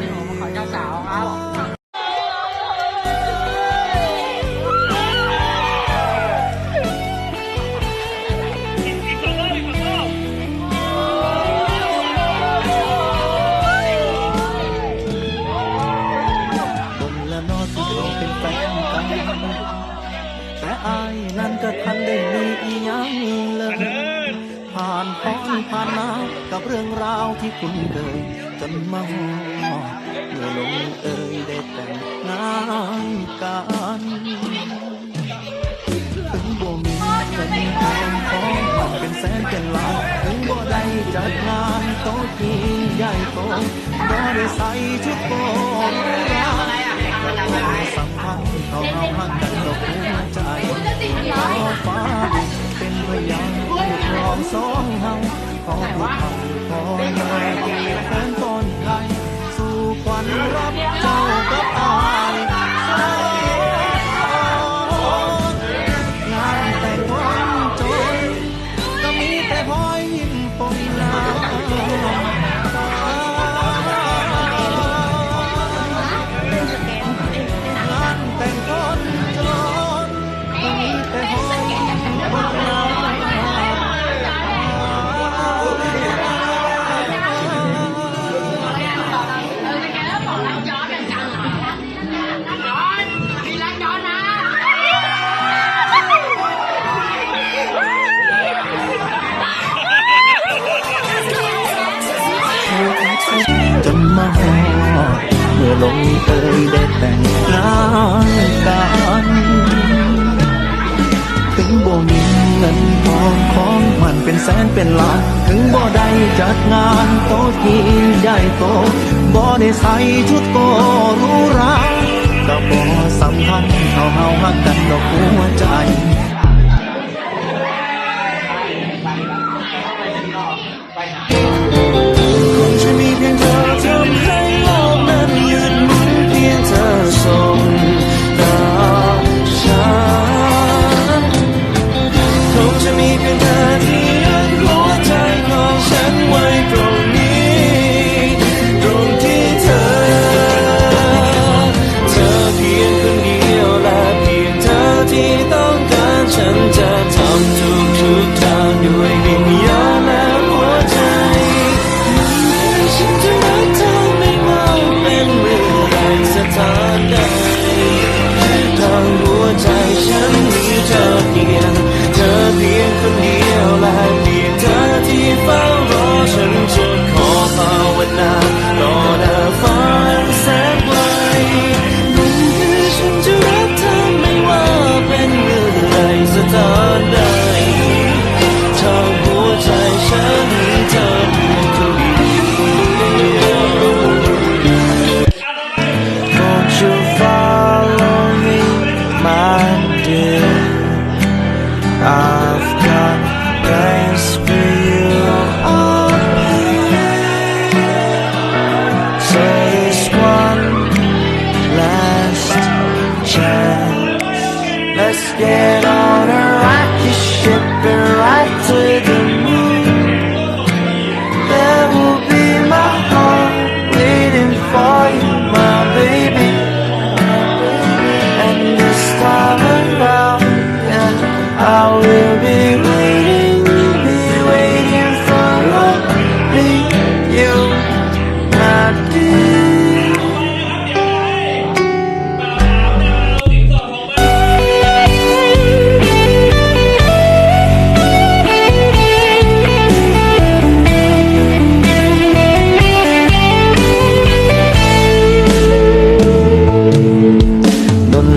นี่ผมขอเจ้าสาวครับบนละนอที่เราเป็นแฟนกันแต่อายนั้นก็ทันได้มีอีหยังเลยผ่านพ้อนผ่านมากับเรื่องราวที่คุ้นเคยจนมาฮอดเมื่ อลงเอ่ยได้แต่งงานกันถึงบ่มีเงินทองของมันเป็นแสนเป็นล้านถึงบ่ได้จัดงานโต๊ะที่ใหญ่โตบ่ได้ใส่ชุดโกนราณ ลงเอยได้แต่งงานกันถึงบ่มีเงินทองของมันเป็นแสนเป็นล้าน ถึงบ่ได้จัดงานโต๊ะกินใหญ่โตบ่ได้ใส่ชุดโกรู้ราก็บ่สำคัญเท่าเฮาฮักกันดอกหัวใจ I've got plans for you. So one last chance. Let's get on a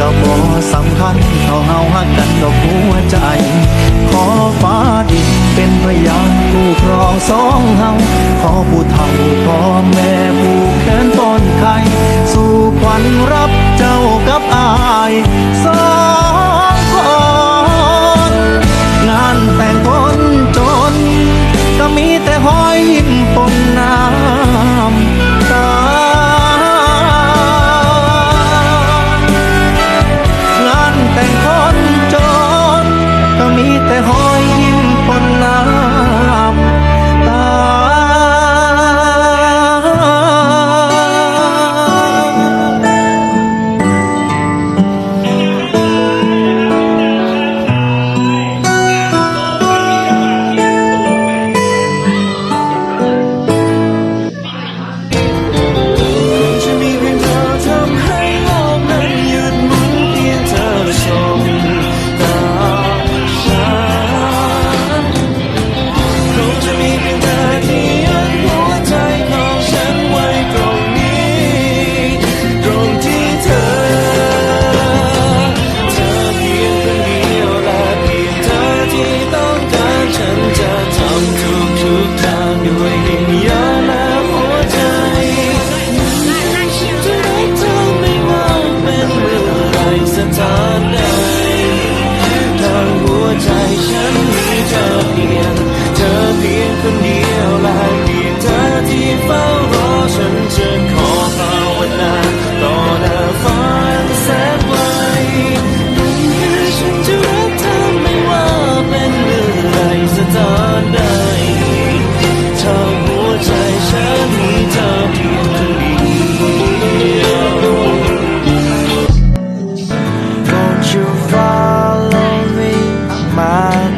ก็บ่สำคัญเท่าเฮาหักกันดอกหัวใจ ขอฟ้าดินเป็นพยานผู้ครองสองเฮาขอผู้เฒ่าพ่อแม่ผู้แค้นต่อ ยง เธอเพียงคนเดียวและเพียงเธอที่เฝ้ารอฉันจะขอภาวนาต่อหน้าฟ้าแสนไกลให้ฉันจะรักเธอไม่ว่าเป็นเมื่อไรสถานใดเธาหัวใจฉันมีเธอเพียงคนเดียว Won't you follow me, my